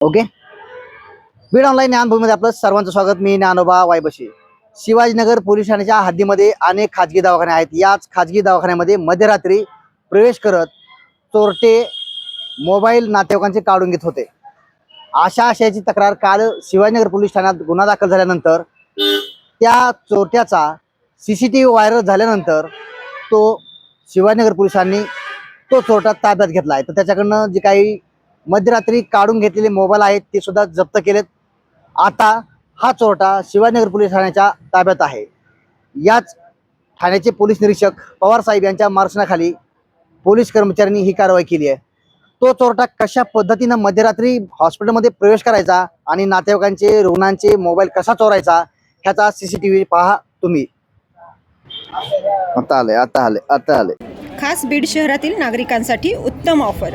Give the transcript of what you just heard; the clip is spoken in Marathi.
ओके? बीड ऑनलाईन ज्ञानभूमीमध्ये आपलं सर्वांचं स्वागत. मी ज्ञानोबा वायबशी. शिवाजीनगर पोलीस ठाण्याच्या हद्दीमध्ये अनेक खाजगी दवाखाने आहेत. याच खाजगी दवाखान्यामध्ये मध्यरात्री प्रवेश करत चोरटे मोबाईल नातेवाईकांचे काढून घेत होते. अशा आशयाची तक्रार काल शिवाजीनगर पोलीस ठाण्यात गुन्हा दाखल झाल्यानंतर त्या चोरट्याचा C C T V viral झाल्यानंतर तो शिवाजीनगर पोलिसांनी तो चोरटा ताब्यात घेतला आहे. तर त्याच्याकडनं जे काही मध्यरात्री काढून घेतलेले मोबाईल आहेत ते सुद्धा जप्त केलेत. आता हा चोरटा शिवाजीनगर पोलीस ठाण्याच्या ताब्यात आहे. याच ठाण्याचे पोलीस निरीक्षक पवार साहेब यांच्या मार्गदर्शनाखाली पोलीस कर्मचाऱ्यांनी ही कारवाई केली आहे. तो चोरटा कशा पद्धतीनं मध्यरात्री हॉस्पिटलमध्ये प्रवेश करायचा आणि नातेवाईकांचे रुग्णांचे मोबाईल कसा चोरायचा ह्याचा सीसीटीव्ही पहा तुम्ही. आता आले आता आले आता आले खास बीड शहरातील नागरिकांसाठी उत्तम ऑफर